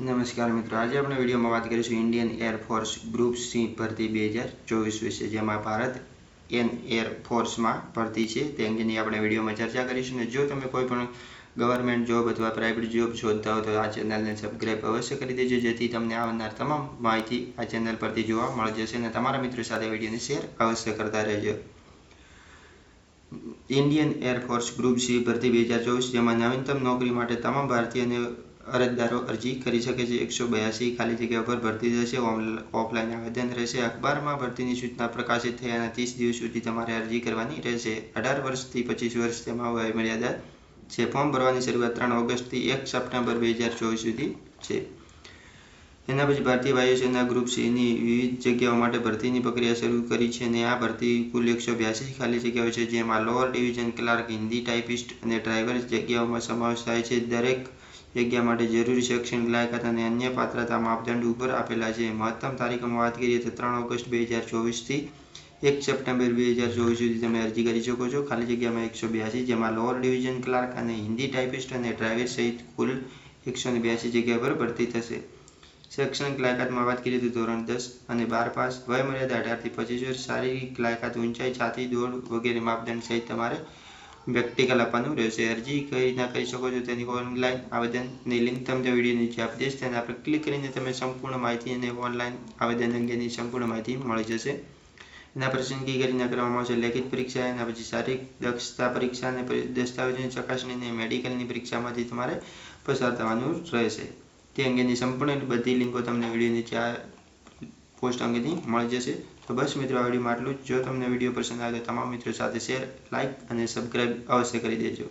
નમસ્કાર મિત્રો. આજે આપણે વિડીયોમાં વાત કરીશું ઇન્ડિયન એરફોર્સ ગ્રુપ સી ભરતી બે હજાર ચોવીસ વિશે, જેમાં ભારત એન એરફોર્સમાં ભરતી છે. તે અંગેની આપણે વિડીયોમાં ચર્ચા કરીશું અને જો તમે કોઈ પણ ગવર્મેન્ટ જોબ અથવા પ્રાઇવેટ જોબ શોધતા હો, તો આ ચેનલને સબસ્ક્રાઈબ અવશ્ય કરી દેજો, જેથી તમને આવનાર તમામ માહિતી આ ચેનલ પરથી જોવા મળી જશે અને તમારા મિત્રો સાથે વિડીયોને શેર અવશ્ય કરતા રહેજો. ઇન્ડિયન એરફોર્સ ગ્રુપ સી ભરતી બે હજાર ચોવીસ, જેમાં નવીનતમ નોકરી માટે તમામ ભારતીય અરજદારો અરજી કરી શકે છે. એકસો બ્યાસી ખાલી જગ્યા પર ભરતી થશે. ઓફલાઈન આવેદન રહેશે. અખબારમાં ભરતીની સૂચના પ્રકાશિત થયાના ત્રીસ દિવસ સુધી તમારે અરજી કરવાની રહેશે. અઢાર વર્ષથી પચીસ વર્ષ તેમાં વયમર્યાદા છે. ફોર્મ ભરવાની શરૂઆત ત્રણ ઓગસ્ટથી એક સપ્ટેમ્બર બે હજાર ચોવીસ સુધી છે. એના પછી ભારતીય વાયુસેના ગ્રુપ સીની વિવિધ જગ્યાઓ માટે ભરતીની પ્રક્રિયા શરૂ કરી છે અને આ ભરતી કુલ એકસો બ્યાસી ખાલી જગ્યાઓ છે, જેમાં lower division clerk, Hindi typist અને ડ્રાઈવર જગ્યાઓમાં સમાવેશ થાય છે. દરેક જગ્યા માટે જરૂરી શૈક્ષણિક લાયકાત અને અન્ય પાત્રતા માપદંડ ઉપર આપેલા છે. મહત્તમ તારીખોમાં વાત કરીએ તો ત્રણ ઓગસ્ટ બે હજાર ચોવીસથી એક સપ્ટેમ્બર બે હજાર ચોવીસ સુધી તમે અરજી કરી શકો છો. ખાલી જગ્યામાં એકસો બ્યાસી, જેમાં લોઅર ડિવિઝન ક્લાર્ક અને હિન્દી ટાઈપિસ્ટ અને ડ્રાઈવર સહિત કુલ એકસો ને બ્યાસી જગ્યા પર ભરતી થશે. શૈક્ષણિક લાયકાતમાં વાત કરીએ તો ધોરણ દસ અને બાર પાસ, વયમર્યાદા અઢારથી પચીસ વર્ષ, શારીરિક લાયકાત ઊંચાઈ, છાતી, દોડ વગેરે માપદંડ સહિત તમારે વ્યક્તિગત આપવાનું રહેશે અરજી કઈ રીતના કરી શકો છો તેની ઓનલાઈન આવેદનની લિંક તમને વીડિયો નીચે આપી દઈશ, તેને આપણે ક્લિક કરીને તમે સંપૂર્ણ માહિતી અને ઓનલાઈન આવેદન અંગેની સંપૂર્ણ માહિતી મળી જશે. એના પસંદગી કરીને કરવામાં આવશે. લેખિત પરીક્ષા, એના પછી શારીરિક દક્ષતા પરીક્ષા અને દસ્તાવેજોની ચકાસણીને મેડિકલની પરીક્ષામાંથી તમારે પસાર થવાનું રહેશે. તે અંગેની સંપૂર્ણ બધી લિંકો તમને વીડિયો નીચે પોસ્ટ અંગેની મળી જશે. તો બસ મિત્રો, આ વિડીયોમાં આટલું જ. જો તમને વીડિયો પસંદ આવે તો તમામ મિત્રો સાથે શેર લાઇક અને સબસ્ક્રાઈબ અવશ્ય કરી દેજો.